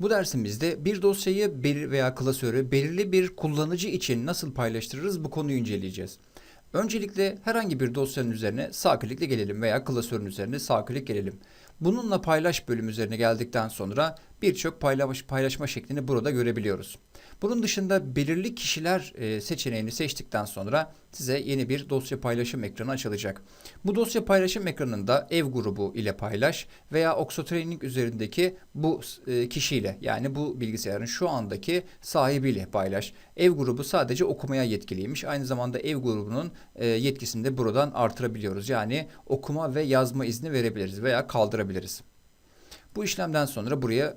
Bu dersimizde bir dosyayı bir veya klasörü belirli bir kullanıcı için nasıl paylaştırırız bu konuyu inceleyeceğiz. Öncelikle herhangi bir dosyanın üzerine sağ klikle gelelim veya klasörün üzerine sağ klik gelelim. Bununla paylaş bölüm üzerine geldikten sonra birçok paylaş, paylaşma şeklini burada görebiliyoruz. Bunun dışında belirli kişiler e, seçeneğini seçtikten sonra size yeni bir dosya paylaşım ekranı açılacak. Bu dosya paylaşım ekranında ev grubu ile paylaş veya Oxotraining üzerindeki bu e, kişiyle yani bu bilgisayarın şu andaki sahibiyle paylaş. Ev grubu sadece okumaya yetkiliymiş. Aynı zamanda ev grubunun e, yetkisini de buradan artırabiliyoruz. Yani okuma ve yazma izni verebiliriz veya kaldırabiliriz. Bu işlemden sonra buraya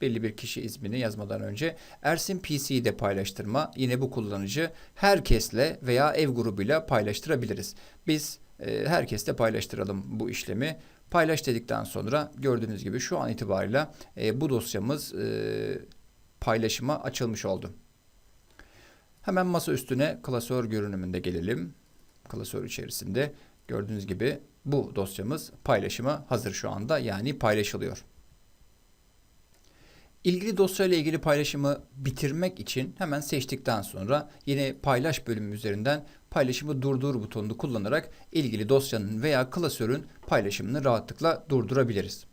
belli bir kişi ismini yazmadan önce Ersin PC'de paylaştırma yine bu kullanıcı herkesle veya ev grubuyla paylaştırabiliriz. Biz e, herkesle paylaştıralım bu işlemi. Paylaş dedikten sonra gördüğünüz gibi şu an itibariyle e, bu dosyamız e, paylaşıma açılmış oldu. Hemen masa üstüne klasör görünümünde gelelim. Klasör içerisinde gördüğünüz gibi bu dosyamız paylaşıma hazır şu anda yani paylaşılıyor. İlgili dosyayla ilgili paylaşımı bitirmek için hemen seçtikten sonra yine paylaş bölümü üzerinden paylaşımı durdur butonunu kullanarak ilgili dosyanın veya klasörün paylaşımını rahatlıkla durdurabiliriz.